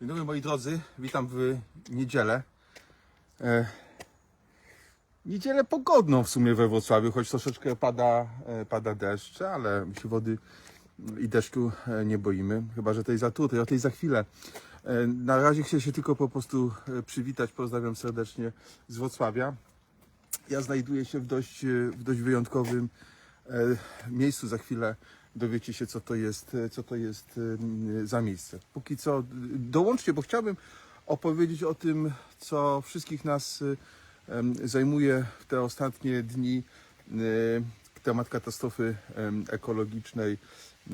Dzień dobry moi drodzy, witam w niedzielę. E, niedzielę pogodną w sumie we Wrocławiu, choć troszeczkę pada, e, pada deszcz, ale się wody i deszczu e, nie boimy, chyba że tej zatury, o tej za chwilę. E, na razie chcę się tylko po prostu e, przywitać, pozdrawiam serdecznie z Wrocławia. Ja znajduję się w dość, e, w dość wyjątkowym e, miejscu. Za chwilę dowiecie się, co to jest, e, co to jest e, za miejsce. Póki co e, dołączcie, bo chciałbym opowiedzieć o tym, co wszystkich nas e, zajmuje w te ostatnie dni. e, Temat katastrofy ekologicznej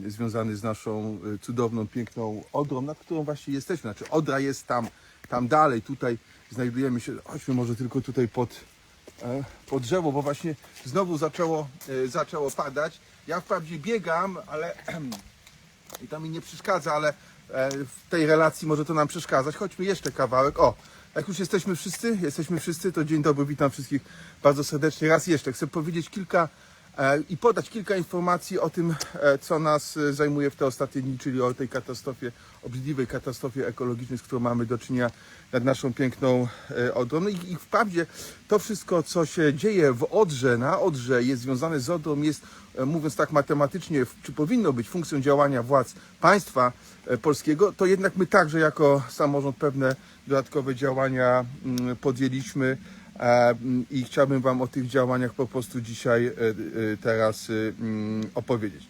e, związany z naszą e, cudowną, piękną Odrą, nad którą właśnie jesteśmy. Znaczy Odra jest tam, tam dalej, tutaj znajdujemy się, chodźmy może tylko tutaj pod, e, pod drzewo, bo właśnie znowu zaczęło, e, zaczęło padać. Ja wprawdzie biegam, ale i to mi nie przeszkadza, ale e, w tej relacji może to nam przeszkadzać. Chodźmy jeszcze kawałek. O, jak już jesteśmy wszyscy, jesteśmy wszyscy, to dzień dobry, witam wszystkich bardzo serdecznie. Raz jeszcze chcę powiedzieć kilka i podać kilka informacji o tym, e, co nas e, zajmuje w te ostatnie dni, czyli o tej katastrofie, obrzydliwej katastrofie ekologicznej, z którą mamy do czynienia nad naszą piękną e, Odrą. No i, i wprawdzie to wszystko, co się dzieje w Odrze, na Odrze jest związane z Odrą, jest, e, mówiąc tak matematycznie, czy powinno być funkcją działania władz państwa e, polskiego, to jednak my także jako samorząd pewne dodatkowe działania mm, podjęliśmy e, i chciałbym Wam o tych działaniach po prostu dzisiaj e, e, teraz e, mm, opowiedzieć.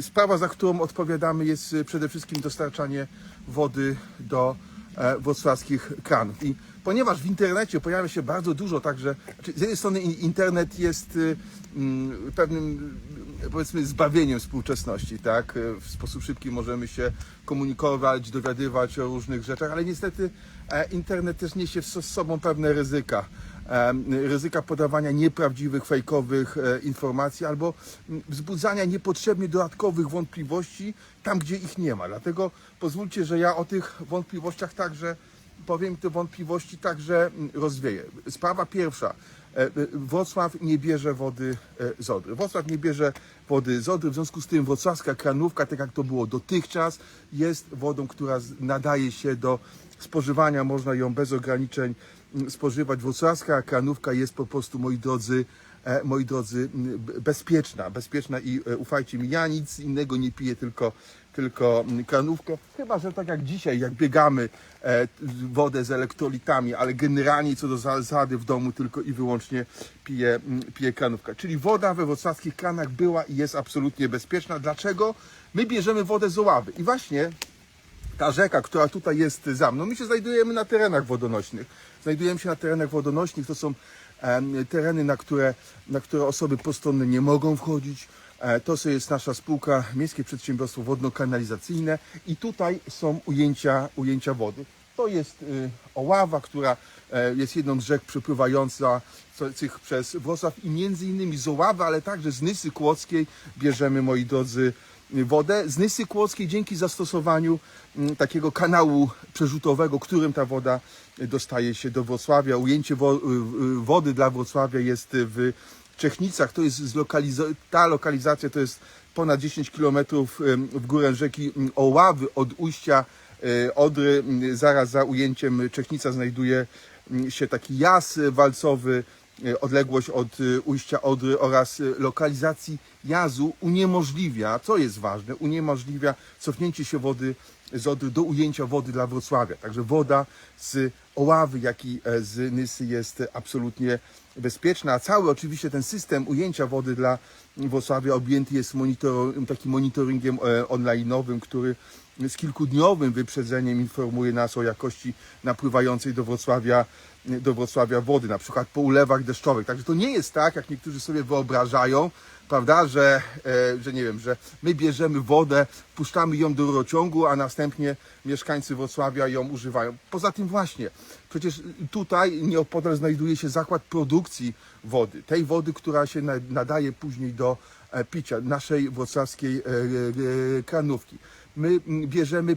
Sprawa, za którą odpowiadamy jest przede wszystkim dostarczanie wody do wrocławskich kranów. I ponieważ w internecie pojawia się bardzo dużo także, znaczy z jednej strony in- internet jest mm, pewnym powiedzmy zbawieniem współczesności, tak? W sposób szybki możemy się komunikować, dowiadywać o różnych rzeczach, ale niestety internet też niesie z sobą pewne ryzyka. Em, ryzyka podawania nieprawdziwych, fejkowych e, informacji albo wzbudzania niepotrzebnie dodatkowych wątpliwości tam, gdzie ich nie ma. Dlatego pozwólcie, że ja o tych wątpliwościach także powiem, te wątpliwości także rozwieję. Sprawa pierwsza. E, e, Wrocław nie bierze wody e, z Odry. Wrocław nie bierze wody z Odry, w związku z tym wrocławska kranówka, tak jak to było dotychczas, jest wodą, która nadaje się do spożywania, można ją bez ograniczeń mm, spożywać. Wrocławska kranówka jest po prostu, moi drodzy, e, moi drodzy, mm, bezpieczna, bezpieczna i e, ufajcie mi, ja nic innego nie piję, tylko, tylko mm, kranówkę. Chyba, że tak jak dzisiaj, jak biegamy e, wodę z elektrolitami, ale generalnie co do zasady w domu tylko i wyłącznie piję, piję kranówkę. Czyli woda we wrocławskich kranach była i jest absolutnie bezpieczna. Dlaczego? My bierzemy wodę z Oławy i właśnie ta rzeka, która tutaj jest za mną, my się znajdujemy na terenach wodonośnych. Znajdujemy się na terenach wodonośnych, to są tereny, na które, na które osoby postronne nie mogą wchodzić. E, to jest nasza spółka Miejskie Przedsiębiorstwo Wodno-Kanalizacyjne i tutaj są ujęcia, ujęcia wody. To jest y, Oława, która e, jest jedną z rzek przepływających przez Wrocław i między innymi z Oławy, ale także z Nysy Kłodzkiej bierzemy, moi drodzy, wodę z Nysy Kłodzkiej dzięki zastosowaniu mm, takiego kanału przerzutowego, którym ta woda dostaje się do Wrocławia. Ujęcie wo- y, y, wody dla Wrocławia jest w Czechnicach. To jest ta lokalizacja to jest ponad 10 km w górę rzeki mm, Oławy od ujścia y, Odry. Mm, Zaraz za ujęciem Czechnica znajduje się taki jas walcowy, odległość od y, ujścia Odry oraz y, lokalizacji jazu uniemożliwia, co jest ważne, uniemożliwia cofnięcie się wody z Odry do ujęcia wody dla Wrocławia. Także woda z Oławy, jak i e, z Nysy jest absolutnie bezpieczna. A cały oczywiście ten system ujęcia wody dla Wrocławia objęty jest monitor, takim monitoringiem e, online'owym, który z kilkudniowym wyprzedzeniem informuje nas o jakości napływającej do Wrocławia, do Wrocławia wody, na przykład po ulewach deszczowych. Także to nie jest tak, jak niektórzy sobie wyobrażają, prawda, że, e, że nie wiem, że my bierzemy wodę, puszczamy ją do rurociągu, a następnie mieszkańcy Wrocławia ją używają. Poza tym właśnie, przecież tutaj nieopodal znajduje się zakład produkcji wody, tej wody, która się na- nadaje później do e, picia, naszej wrocławskiej e, kranówki. My mm, bierzemy,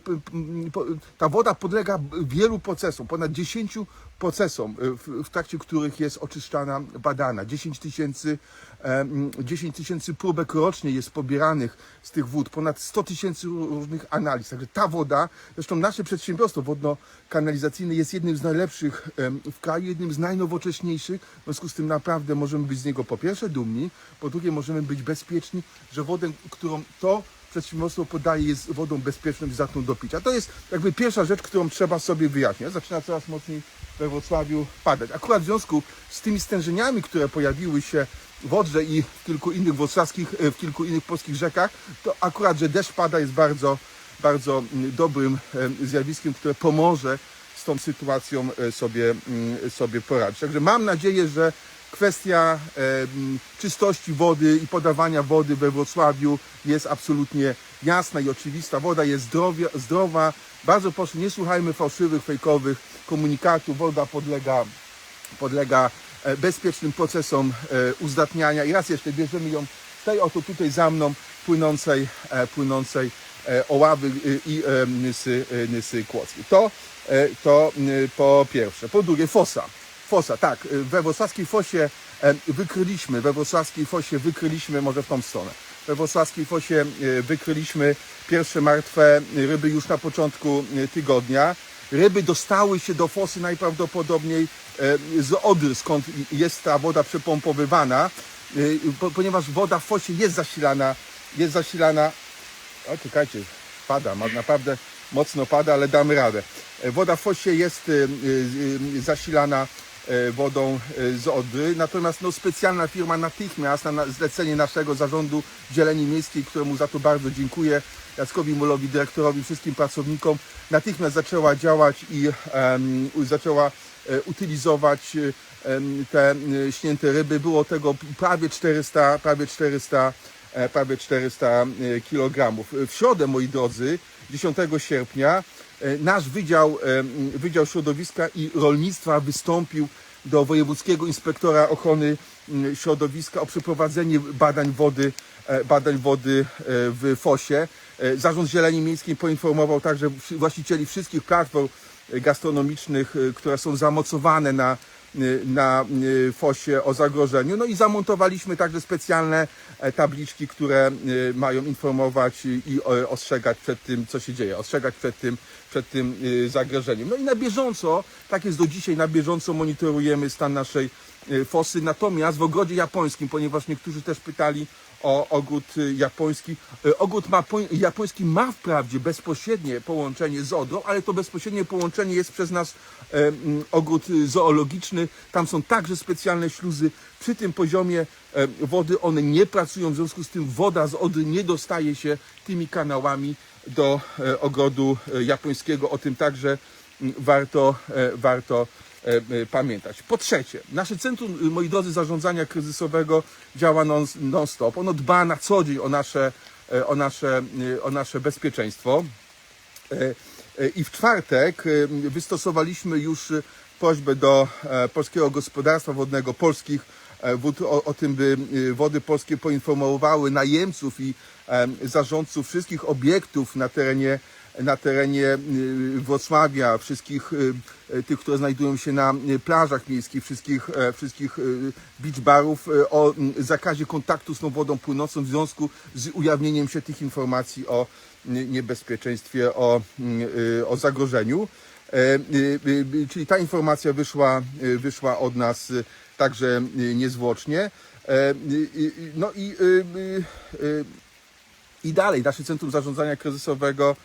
po- ta woda podlega wielu procesom, ponad 10 procesom, y, w, trakcie których jest oczyszczana, badana. 10 tysięcy em, 10 tysięcy próbek rocznie jest pobieranych z tych wód, ponad 100 tysięcy ró- różnych analiz. Także ta woda, zresztą nasze przedsiębiorstwo wodno-kanalizacyjne jest jednym z najlepszych w kraju, jednym z najnowocześniejszych. W związku z tym naprawdę możemy być z niego po pierwsze dumni, po drugie możemy być bezpieczni, że wodę, którą to przedsiębiorstwo podaje jest wodą bezpieczną i zatną do picia. To jest jakby pierwsza rzecz, którą trzeba sobie wyjaśnić. Zaczyna coraz mocniej we Wrocławiu padać. Akurat w związku z tymi stężeniami, które pojawiły się w Odrze i w kilku innych wrocławskich, e, w kilku innych polskich rzekach, to akurat, że deszcz pada jest bardzo, bardzo mm, dobrym em, zjawiskiem, które pomoże z tą sytuacją e, sobie, mm, sobie poradzić. Także mam nadzieję, że kwestia czystości wody i podawania wody we Wrocławiu jest absolutnie jasna i oczywista. Woda jest zdrowia, zdrowa. Bardzo proszę, nie słuchajmy fałszywych, fejkowych komunikatów. Woda podlega, podlega e, bezpiecznym procesom e, uzdatniania. I raz jeszcze bierzemy ją z tej oto tutaj za mną płynącej, e, płynącej oławy i nysy, nysy kłodzkiej. To, to po pierwsze. Po drugie, fosa. Fosa, tak. y, We wrocławskiej fosie e, wykryliśmy, we wrocławskiej fosie wykryliśmy, może w tą stronę, we wrocławskiej fosie y, wykryliśmy pierwsze martwe ryby już na początku y, tygodnia. Ryby dostały się do fosy najprawdopodobniej e, z Odry, skąd jest ta woda przepompowywana, po- ponieważ woda w fosie jest zasilana, jest zasilana o, czekajcie, pada, naprawdę mocno pada, ale damy radę. E, Woda w fosie jest zasilana wodą e, z Odry, natomiast no, specjalna firma natychmiast na- zlecenie naszego zarządu Zieleni Miejskiej, któremu za to bardzo dziękuję, Jackowi Mulowi, dyrektorowi, wszystkim pracownikom, natychmiast zaczęła działać i em, u- zaczęła e, utylizować e, em, te e, śnięte ryby. Było tego prawie 400, prawie 400 e, prawie 400 kg. W środę, moi drodzy, 10 sierpnia, e, nasz Wydział, e, Wydział Środowiska i Rolnictwa wystąpił do Wojewódzkiego Inspektora Ochrony Środowiska o przeprowadzenie badań wody, e, badań wody e, w Fosie. E, Zarząd Zieleni Miejskiej poinformował także właścicieli wszystkich platform e, gastronomicznych, e, które są zamocowane na, na y, fosie o zagrożeniu. No i zamontowaliśmy także specjalne e, tabliczki, które y, mają informować i ostrzegać przed tym, co się dzieje, ostrzegać przed tym, przed tym y, zagrożeniem. No i na bieżąco, tak jest do dzisiaj, na bieżąco monitorujemy stan naszej y, fosy. Natomiast w ogrodzie japońskim, ponieważ niektórzy też pytali o ogród y, japoński. Y, Ogród japoński ma wprawdzie bezpośrednie połączenie z Odrą, ale to bezpośrednie połączenie jest przez nas e, ogród zoologiczny. Tam są także specjalne śluzy. Przy tym poziomie e, wody one nie pracują, w związku z tym woda z Odry nie dostaje się tymi kanałami do e, ogrodu japońskiego. O tym także warto, warto pamiętać. Po trzecie, nasze Centrum, y, moi drodzy, Zarządzania Kryzysowego działa non- non-stop. Ono dba na co dzień o nasze, e, o nasze, o nasze bezpieczeństwo. E, e, I w czwartek e, wystosowaliśmy już e, prośbę do e, Polskiego Gospodarstwa Wodnego, polskich e, wód o, o tym, by e, wody polskie poinformowały najemców i e, zarządców wszystkich obiektów na terenie na terenie y, Wrocławia, wszystkich y, y, tych, które znajdują się na plażach miejskich, wszystkich, e, wszystkich beach barów o zakazie kontaktu z tą wodą płynącą w związku z ujawnieniem się tych informacji o niebezpieczeństwie, o, o zagrożeniu. E, Czyli ta informacja wyszła, wyszła od nas także niezwłocznie. E, No i i dalej nasze Centrum Zarządzania Kryzysowego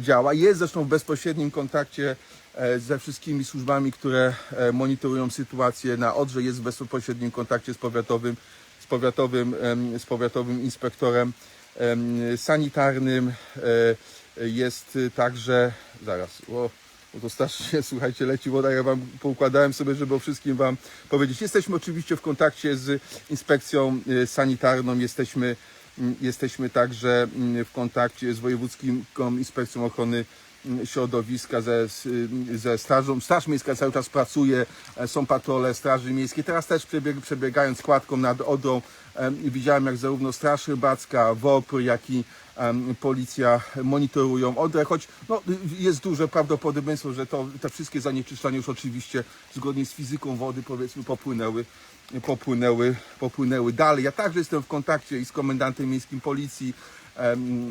działa. Jest zresztą w bezpośrednim kontakcie e, ze wszystkimi służbami, które e, monitorują sytuację na Odrze. Jest w bezpośrednim kontakcie z powiatowym, z powiatowym, z powiatowym inspektorem em, sanitarnym. E, Jest także, zaraz, o, bo to strasznie, słuchajcie, leci woda, ja Wam poukładałem sobie, żeby o wszystkim Wam powiedzieć. Jesteśmy oczywiście w kontakcie z inspekcją e, sanitarną, jesteśmy, jesteśmy także mm, w kontakcie z Wojewódzką Inspekcją Ochrony mm, środowiska, ze, ze strażą. Straż Miejska cały czas pracuje, e, są patrole Straży Miejskiej. Teraz też przebieg, przebiegając składką nad Odrą em, widziałem jak zarówno Straż Rybacka, WOPR, jak i policja monitorują Odrę, choć no, jest duże prawdopodobieństwo, że to, te wszystkie zanieczyszczenia już oczywiście zgodnie z fizyką wody powiedzmy popłynęły, popłynęły, popłynęły dalej. Ja także jestem w kontakcie i z komendantem miejskim policji.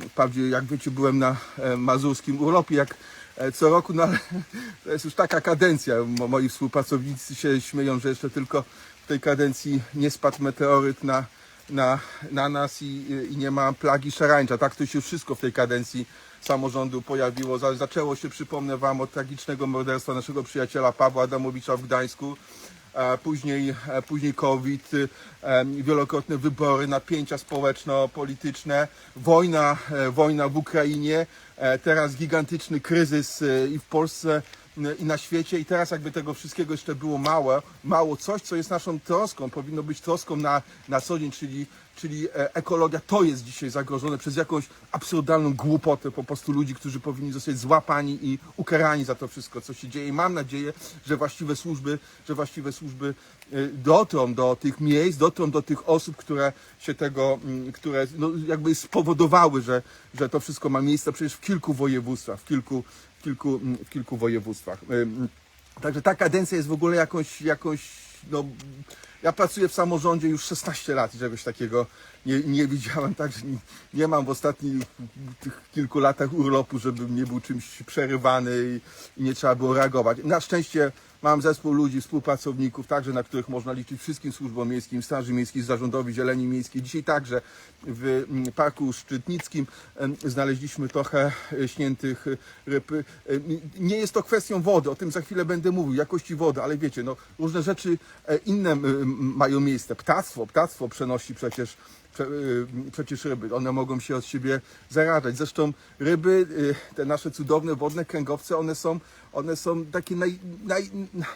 Wprawdzie jak wiecie byłem na e, mazurskim urlopie jak e, co roku, no ale to jest już taka kadencja. Mo- Moi współpracownicy się śmieją, że jeszcze tylko w tej kadencji nie spadł meteoryt na, na, na nas i, i nie ma plagi szarańcza. Tak to się wszystko w tej kadencji samorządu pojawiło. Za- Zaczęło się, przypomnę Wam, od tragicznego morderstwa naszego przyjaciela Pawła Adamowicza w Gdańsku. E, Później, e, później COVID, e, wielokrotne wybory, napięcia społeczno-polityczne, wojna, wojna w Ukrainie, teraz gigantyczny kryzys i w Polsce i na świecie. I teraz jakby tego wszystkiego jeszcze było mało, mało coś, co jest naszą troską, powinno być troską na, na co dzień, czyli, czyli e, ekologia, to jest dzisiaj zagrożone przez jakąś absurdalną głupotę po prostu ludzi, którzy powinni zostać złapani i ukarani za to wszystko, co się dzieje. I mam nadzieję, że właściwe służby, że właściwe służby e, dotrą do tych miejsc, dotrą do tych osób, które się tego, mm, które no, jakby spowodowały, że, że to wszystko ma miejsce. Przecież w kilku województwach, w kilku, kilku, mm, w kilku województwach. Także ta kadencja jest w ogóle jakąś, jakąś no, ja pracuję w samorządzie już 16 lat i czegoś takiego nie, nie widziałem, także nie, nie mam w ostatnich tych kilku latach urlopu, żebym nie był czymś przerywany i, i nie trzeba było reagować. Na szczęście mam zespół ludzi, współpracowników, także na których można liczyć wszystkim służbom miejskim, Straży Miejskiej, Zarządowi Zieleni Miejskiej. Dzisiaj także w mm, Parku Szczytnickim znaleźliśmy trochę e, śniętych e, ryb. E, Nie jest to kwestią wody, o tym za chwilę będę mówił, jakości wody, ale wiecie, no, różne rzeczy inne mają miejsce. Ptactwo, ptactwo przenosi przecież prze, przecież ryby, one mogą się od siebie zarażać. Zresztą ryby, y, te nasze cudowne wodne kręgowce, one są, one są takie naj, naj,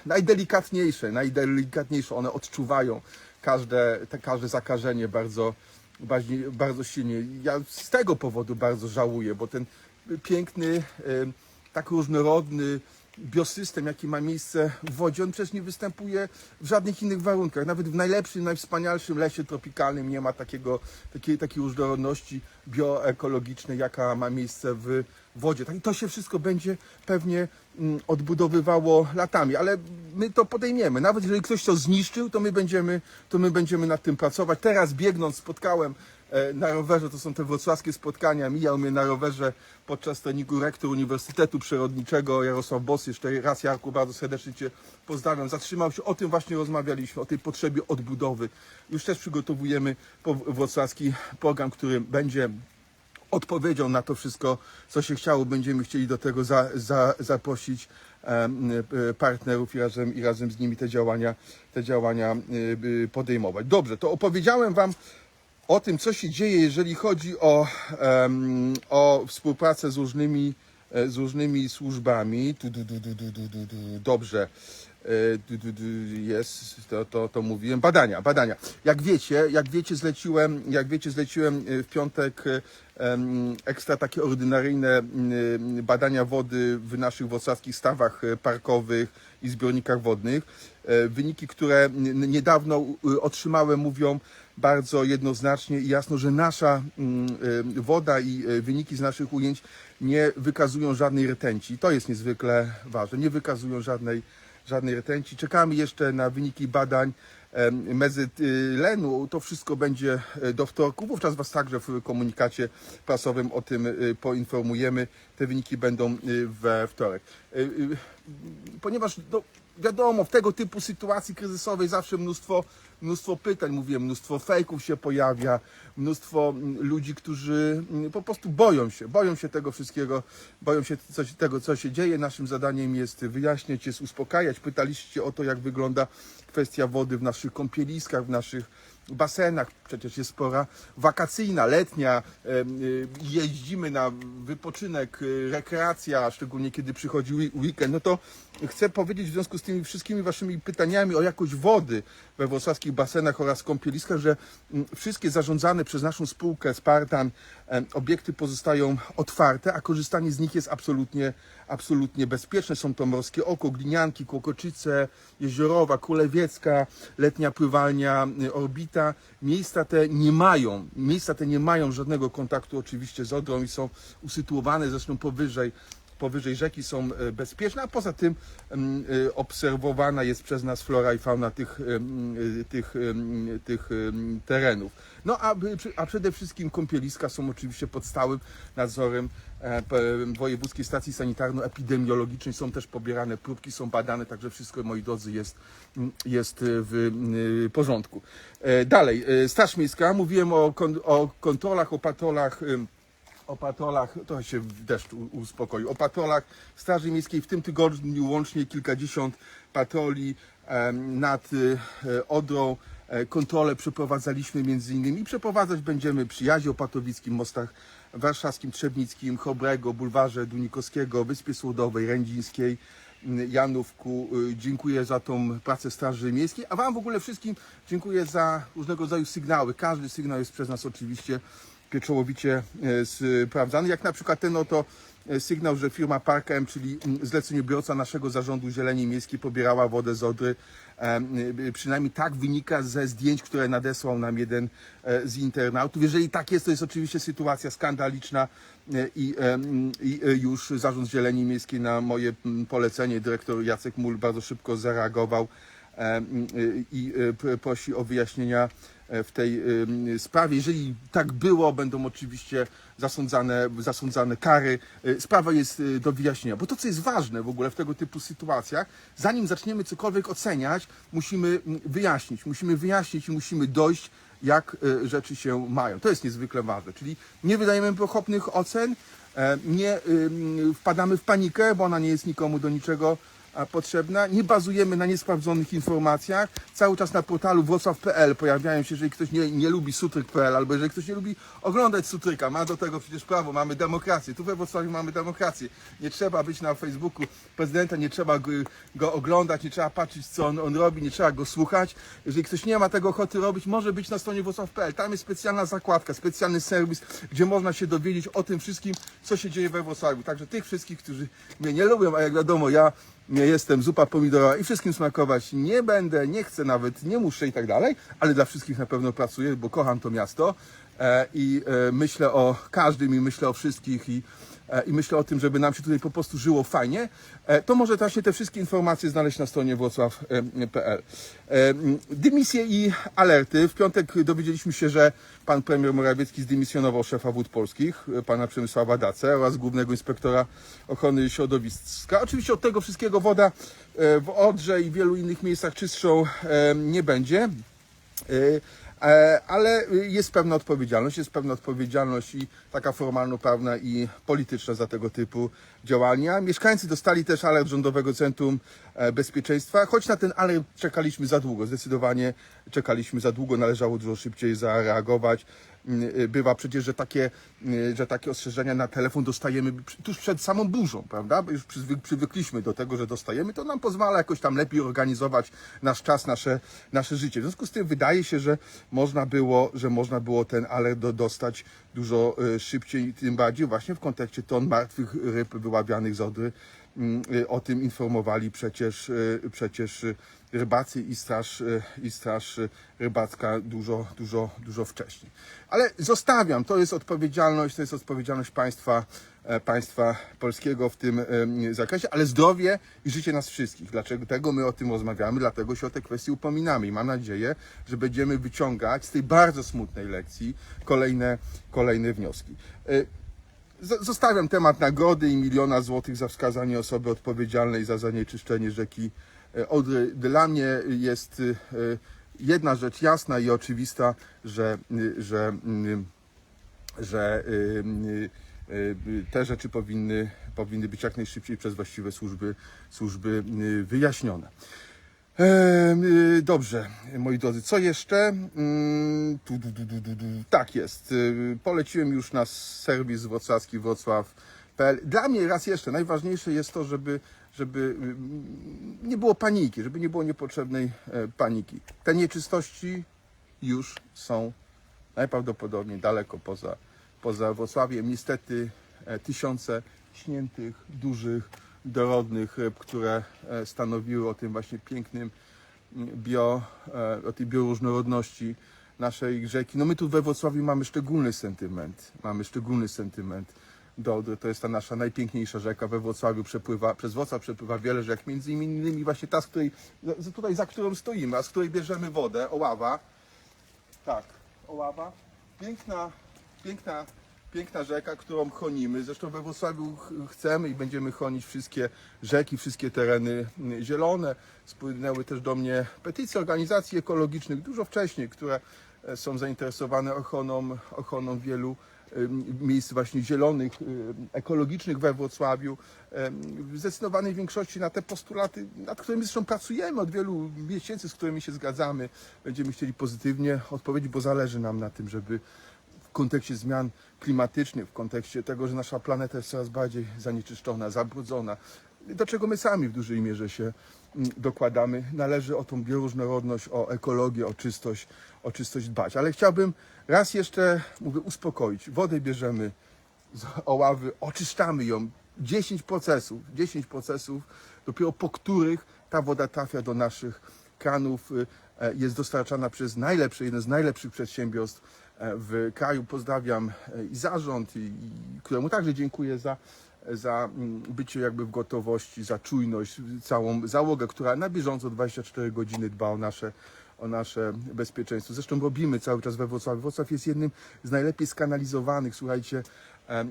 najdelikatniejsze, najdelikatniejsze. One odczuwają każde, te, każde zakażenie bardzo, bardzo, bardzo silnie. Ja z tego powodu bardzo żałuję, bo ten piękny, y, tak różnorodny biosystem, jaki ma miejsce w wodzie, on przecież nie występuje w żadnych innych warunkach. Nawet w najlepszym, najwspanialszym lesie tropikalnym nie ma takiego, takiej, takiej różnorodności bioekologicznej, jaka ma miejsce w wodzie. Tak, i to się wszystko będzie pewnie mm, odbudowywało latami, ale my to podejmiemy. Nawet jeżeli ktoś to zniszczył, to my będziemy, to my będziemy nad tym pracować. Teraz biegnąc spotkałem na rowerze, to są te wrocławskie spotkania, mijał mnie na rowerze podczas treningu rektor Uniwersytetu Przyrodniczego Jarosław Bos. Jeszcze raz Jarku, bardzo serdecznie Cię pozdrawiam. Zatrzymał się, o tym właśnie rozmawialiśmy, o tej potrzebie odbudowy. Już też przygotowujemy wrocławski program, który będzie odpowiedzią na to wszystko, co się chciało. Będziemy chcieli do tego za, za, zaprosić e, partnerów i razem, i razem z nimi te działania, te działania e, e, podejmować. Dobrze, to opowiedziałem Wam o tym, co się dzieje, jeżeli chodzi o, o współpracę z różnymi, e, z różnymi służbami. Du, du, du, du, du, du, du. Dobrze. E, Jest, to, to, to mówiłem. Badania, badania. Jak wiecie, jak wiecie, zleciłem, jak wiecie, zleciłem e, w piątek ekstra takie ordynaryjne badania wody w naszych wrocławskich stawach parkowych i zbiornikach wodnych. Wyniki, które niedawno otrzymałem, mówią bardzo jednoznacznie i jasno, że nasza mm, y, woda i y, wyniki z naszych ujęć nie wykazują żadnej retencji. To jest niezwykle ważne. Nie wykazują żadnej, żadnej retencji. Czekamy jeszcze na wyniki badań mezylenu. To wszystko będzie e, do wtorku. Wówczas Was także w komunikacie prasowym o tym y, poinformujemy. Te wyniki będą we wtorek. Y, Ponieważ no, wiadomo, w tego typu sytuacji kryzysowej zawsze mnóstwo, mnóstwo pytań, mówię, mnóstwo fejków się pojawia, mnóstwo mm, ludzi, którzy mm, po prostu boją się, boją się tego wszystkiego, boją się tego, co się dzieje. Naszym zadaniem jest wyjaśniać, jest uspokajać. Pytaliście o to, jak wygląda kwestia wody w naszych kąpieliskach, w naszych basenach. Przecież jest pora wakacyjna, letnia. em, y, Jeździmy na wypoczynek, y, rekreacja, szczególnie kiedy przychodzi weekend. No to chcę powiedzieć w związku z tymi wszystkimi waszymi pytaniami o jakość wody we wrocławskich basenach oraz kąpieliskach, że mm, wszystkie zarządzane przez naszą spółkę Spartan obiekty pozostają otwarte, a korzystanie z nich jest absolutnie, absolutnie bezpieczne. Są to Morskie Oko, Glinianki, Kłokoczyce, Jeziorowa, Kulewiecka, letnia pływalnia y, Orbita. Miejsca te nie mają, miejsca te nie mają żadnego kontaktu oczywiście z Odrą i są usytuowane zresztą powyżej powyżej rzeki są e, bezpieczne, a poza tym mm, e, obserwowana jest przez nas flora i fauna tych, e, tych, em, tych terenów. No a, a przede wszystkim kąpieliska są oczywiście pod stałym nadzorem Wojewódzkiej Stacji Sanitarno-Epidemiologicznej. Są też pobierane próbki, są badane, także wszystko, moi drodzy, jest, mm, jest w mm, porządku. Dalej, Straż Miejska. Mówiłem o, o kontrolach, o patrolach o patrolach, trochę się deszcz uspokoił, o patrolach Straży Miejskiej w tym tygodniu łącznie kilkadziesiąt patroli nad y, e, Odrą. E, Kontrolę przeprowadzaliśmy między innymi i przeprowadzać będziemy przy Jazie Opatowickim, mostach warszawskim, Trzebnickim, Chobrego, Bulwarze Dunikowskiego, Wyspie Słodowej, Rędzińskiej, Janówku. Y, Dziękuję za tą pracę Straży Miejskiej, a Wam w ogóle wszystkim dziękuję za różnego rodzaju sygnały. Każdy sygnał jest przez nas oczywiście pieczołowicie e, sprawdzany, jak na przykład ten oto e, sygnał, że firma Parkem, czyli mm, zleceniobiorca naszego zarządu Zieleni Miejskiej pobierała wodę z Odry. E, Przynajmniej tak wynika ze zdjęć, które nadesłał nam jeden z internautów. Jeżeli tak jest, to jest oczywiście sytuacja skandaliczna i, i już Zarząd Zieleni Miejskiej na moje polecenie dyrektor Jacek Mul bardzo szybko zareagował i prosi o wyjaśnienia w tej sprawie. Jeżeli tak było, będą oczywiście zasądzane, zasądzane kary. Y, Sprawa jest y, do wyjaśnienia, bo to, co jest ważne w ogóle w tego typu sytuacjach, zanim zaczniemy cokolwiek oceniać, musimy mm, wyjaśnić. Musimy wyjaśnić i musimy dojść, jak rzeczy się mają. To jest niezwykle ważne. Czyli nie wydajemy pochopnych ocen, e, nie wpadamy w panikę, bo ona nie jest nikomu do niczego potrzebna. Nie bazujemy na niesprawdzonych informacjach. Cały czas na portalu wrocław.pl pojawiają się, jeżeli ktoś nie, nie lubi sutryk.pl albo jeżeli ktoś nie lubi oglądać sutryka, ma do tego przecież prawo, mamy demokrację. Tu we Wrocławiu mamy demokrację. Nie trzeba być na Facebooku prezydenta, nie trzeba go, go oglądać, nie trzeba patrzeć, co on, on robi, nie trzeba go słuchać. Jeżeli ktoś nie ma tego ochoty robić, może być na stronie wrocław.pl. Tam jest specjalna zakładka, specjalny serwis, gdzie można się dowiedzieć o tym wszystkim, co się dzieje we Wrocławiu. Także tych wszystkich, którzy mnie nie lubią, a jak wiadomo, ja nie jestem zupa pomidorowa i wszystkim smakować nie będę, nie chcę nawet, nie muszę i tak dalej, ale dla wszystkich na pewno pracuję, bo kocham to miasto e, i e, myślę o każdym i myślę o wszystkich i, i myślę o tym, żeby nam się tutaj po prostu żyło fajnie, e, to może właśnie te wszystkie informacje znaleźć na stronie wrocław.pl. E, Dymisje i alerty. W piątek dowiedzieliśmy się, że pan premier Morawiecki zdymisjonował szefa wód polskich, e, pana Przemysława Dacę oraz głównego inspektora ochrony środowiska. Oczywiście od tego wszystkiego woda e, w Odrze i wielu innych miejscach czystszą e, nie będzie. E, Ale jest pewna odpowiedzialność, jest pewna odpowiedzialność i taka formalno-prawna i polityczna za tego typu działania. Mieszkańcy dostali też alert Rządowego Centrum e, Bezpieczeństwa, choć na ten alert czekaliśmy za długo, zdecydowanie czekaliśmy za długo, należało dużo szybciej zareagować. Y, Bywa przecież, że takie, y, że takie ostrzeżenia na telefon dostajemy tuż przed samą burzą, prawda? Bo już przywykliśmy do tego, że dostajemy, to nam pozwala jakoś tam lepiej organizować nasz czas, nasze, nasze życie. W związku z tym wydaje się, że można było, że można było ten alert do, dostać dużo y, szybciej, tym bardziej właśnie w kontekście ton martwych ryb wyławianych z Odry. Mm, O tym informowali przecież, przecież rybacy i straż, y, i straż y, rybacka dużo, dużo, dużo wcześniej. Ale zostawiam, to jest odpowiedzialność, to jest odpowiedzialność państwa, e, państwa polskiego w tym em, zakresie, ale zdrowie i życie nas wszystkich. Dlaczego tego my o tym rozmawiamy, dlatego się o te kwestie upominamy i mam nadzieję, że będziemy wyciągać z tej bardzo smutnej lekcji kolejne, kolejne wnioski. E, Zostawiam temat nagrody i miliona złotych za wskazanie osoby odpowiedzialnej za zanieczyszczenie rzeki e, Odry. Dla mnie jest e, jedna rzecz jasna i oczywista, że, że, mm, że y, te rzeczy powinny, powinny być jak najszybciej przez właściwe służby, służby y, wyjaśnione. Dobrze, moi drodzy, co jeszcze? Mm. Tak jest. Poleciłem już na serwis wrocławski wrocław.pl. Dla mnie raz jeszcze najważniejsze jest to, żeby, żeby mm, nie było paniki, żeby nie było niepotrzebnej e, paniki. Te nieczystości już są najprawdopodobniej daleko poza, poza Wrocławiem. Niestety e, tysiące śniętych, dużych, dorodnych ryb, które e, stanowiły o tym właśnie pięknym mm, bio, o tej bioróżnorodności naszej rzeki. No my tu we Wrocławiu mamy szczególny sentyment, mamy szczególny sentyment do Odry. To jest ta nasza najpiękniejsza rzeka we Wrocławiu, przepływa, przez Wrocław przepływa wiele rzek, między innymi właśnie ta, z której, za- tutaj za którą stoimy, a z której bierzemy wodę, Oława. Tak, Oława. Piękna, piękna, piękna rzeka, którą chronimy. Zresztą we Wrocławiu ch- chcemy i będziemy chronić wszystkie rzeki, wszystkie tereny mm, zielone. Spłynęły też do mnie petycje organizacji ekologicznych dużo wcześniej, które e, są zainteresowane ochroną, ochroną wielu miejsc właśnie zielonych, ekologicznych we Wrocławiu. W zdecydowanej większości na te postulaty, nad którymi zresztą pracujemy od wielu miesięcy, z którymi się zgadzamy, będziemy chcieli pozytywnie odpowiedzieć, bo zależy nam na tym, żeby w kontekście zmian klimatycznych, w kontekście tego, że nasza planeta jest coraz bardziej zanieczyszczona, zabrudzona, do czego my sami w dużej mierze się mm, dokładamy. Należy o tą bioróżnorodność, o ekologię, o czystość, o czystość dbać. Ale chciałbym raz jeszcze, mówię, uspokoić. Wodę bierzemy z Oławy, oczyszczamy ją. 10 procesów, 10 procesów, dopiero po których ta woda trafia do naszych kranów, y, e, jest dostarczana przez najlepsze, jeden z najlepszych przedsiębiorstw e, w kraju. Pozdrawiam e, i zarząd, i, i któremu także dziękuję za, za mm, bycie jakby w gotowości, za czujność, całą załogę, która na bieżąco 24 godziny dba o nasze, o nasze bezpieczeństwo. Zresztą robimy cały czas we Wrocławiu. Wrocław jest jednym z najlepiej skanalizowanych, słuchajcie,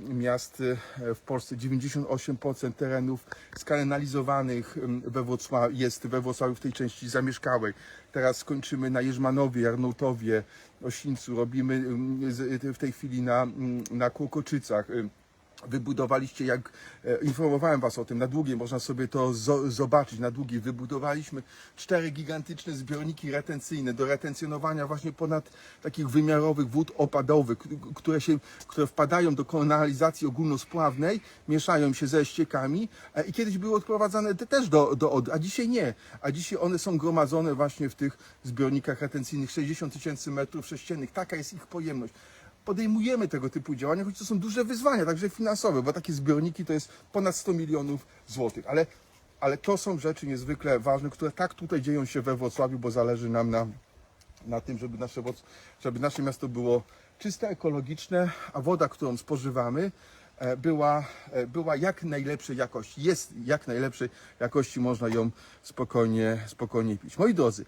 miast e, w Polsce. 98% terenów skanalizowanych we Wrocławiu jest we Wrocławiu w tej części zamieszkałej. Teraz skończymy na Jerzmanowie, Jarnołtowie, Osińcu. Robimy w tej chwili na, na Kłokoczycach. Wybudowaliście, jak e, informowałem Was o tym, na długiej można sobie to zo- zobaczyć. Na długiej wybudowaliśmy cztery gigantyczne zbiorniki retencyjne do retencjonowania właśnie ponad takich wymiarowych wód opadowych, które, się, które wpadają do kanalizacji ogólnospławnej, mieszają się ze ściekami e, i kiedyś były odprowadzane te też do, do Odry, a dzisiaj nie. A dzisiaj one są gromadzone właśnie w tych zbiornikach retencyjnych 60 tysięcy metrów sześciennych. Taka jest ich pojemność podejmujemy tego typu działania, choć to są duże wyzwania, także finansowe, bo takie zbiorniki to jest ponad 100 milionów złotych. Ale, ale to są rzeczy niezwykle ważne, które tak tutaj dzieją się we Wrocławiu, bo zależy nam na, na tym, żeby nasze, żeby nasze miasto było czyste, ekologiczne, a woda, którą spożywamy, e, była, e, była jak najlepszej jakości. Jest jak najlepszej jakości, można ją spokojnie, spokojnie pić. Moi drodzy,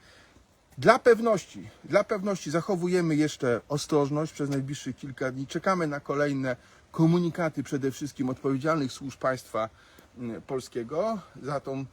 dla pewności, dla pewności zachowujemy jeszcze ostrożność przez najbliższych kilka dni. Czekamy na kolejne komunikaty przede wszystkim odpowiedzialnych służb państwa mm, polskiego za tą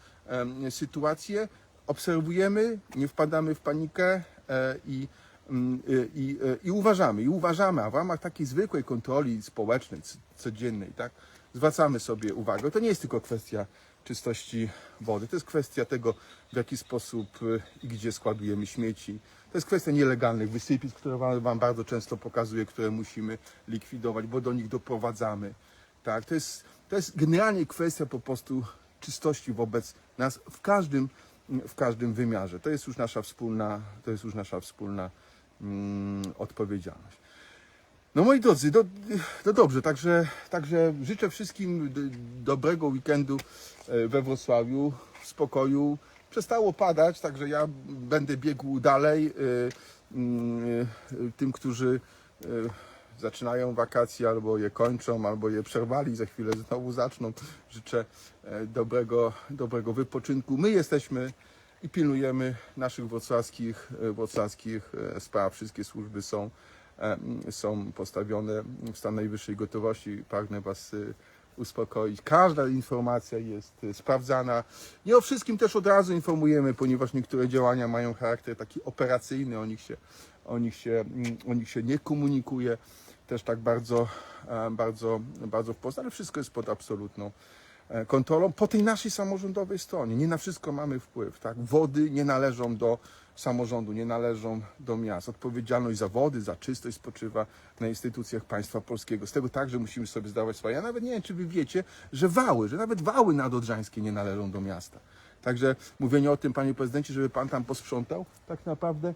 sytuację. Obserwujemy, nie wpadamy w panikę e, i, mm, y, i, e, i uważamy, i uważamy, a w ramach takiej zwykłej kontroli społecznej, codziennej, tak, zwracamy sobie uwagę. To nie jest tylko kwestia czystości wody, to jest kwestia tego, w jaki sposób y, i gdzie składujemy śmieci. To jest kwestia nielegalnych wysypisk, które wam, bardzo często pokazuję, które musimy likwidować, bo do nich doprowadzamy. Tak, to jest, to jest generalnie kwestia po prostu czystości wobec nas w każdym, w każdym wymiarze. To jest już nasza wspólna, to jest już nasza wspólna mm, odpowiedzialność. No moi drodzy, do, no dobrze, także, także życzę wszystkim dobrego weekendu e, we Wrocławiu, w spokoju. Przestało padać, także ja będę biegł dalej. e, mm, e, Tym, którzy zaczynają wakacje, albo je kończą, albo je przerwali, za chwilę znowu zaczną. Życzę dobrego, dobrego wypoczynku. My jesteśmy i pilnujemy naszych wrocławskich, wrocławskich spraw. Wszystkie służby są są postawione w stan najwyższej gotowości. Pragnę Was y, uspokoić. Każda informacja jest y, sprawdzana. Nie o wszystkim też od razu informujemy, ponieważ niektóre działania mają charakter taki operacyjny, o nich się, o nich się, mm, o nich się nie komunikuje też tak bardzo, e, bardzo, bardzo wprost, ale wszystko jest pod absolutną, e, kontrolą po tej naszej samorządowej stronie. Nie na wszystko mamy wpływ. Tak? Wody nie należą do samorządu, nie należą do miast. Odpowiedzialność za wody, za czystość spoczywa na instytucjach państwa polskiego. Z tego także musimy sobie zdawać sprawę. Ja nawet nie wiem, czy wy wiecie, że wały, że nawet wały nadodrzańskie nie należą do miasta. Także mówienie o tym, panie prezydencie, żeby pan tam posprzątał, tak naprawdę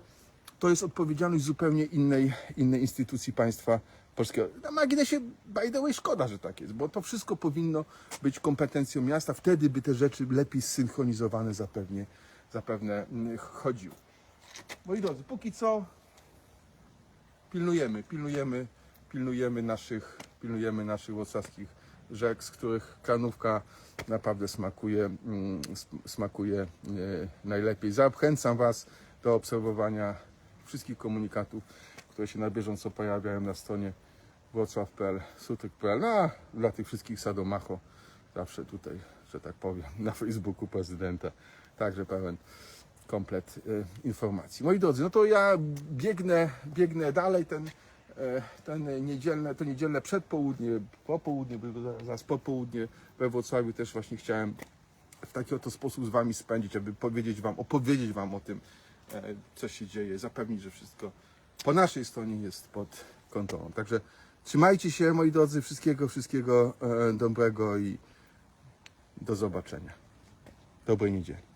to jest odpowiedzialność zupełnie innej, innej instytucji państwa polskiego. Na marginesie, by the way, szkoda, że tak jest, bo to wszystko powinno być kompetencją miasta, wtedy by te rzeczy lepiej zsynchronizowane zapewne, zapewne mm, chodziły. Moi drodzy, póki co pilnujemy, pilnujemy, pilnujemy naszych, pilnujemy naszych włocławskich rzek, z których Karnówka naprawdę smakuje, mm, sm- smakuje e, najlepiej. Zachęcam Was do obserwowania wszystkich komunikatów, które się na bieżąco pojawiają na stronie wrocław.pl, sutryk.pl. No a dla tych wszystkich sadomacho zawsze tutaj, że tak powiem, na Facebooku prezydenta. Także pełen komplet e, informacji. Moi drodzy, no to ja biegnę, biegnę dalej ten, e, ten niedzielne, to niedzielne przedpołudnie, popołudnie, zaraz popołudnie we Wrocławiu też właśnie chciałem w taki oto sposób z Wami spędzić, aby powiedzieć Wam, opowiedzieć Wam o tym, e, co się dzieje, zapewnić, że wszystko po naszej stronie jest pod kontrolą. Także trzymajcie się, moi drodzy, wszystkiego, wszystkiego dobrego i do zobaczenia. Dobrej niedzieli.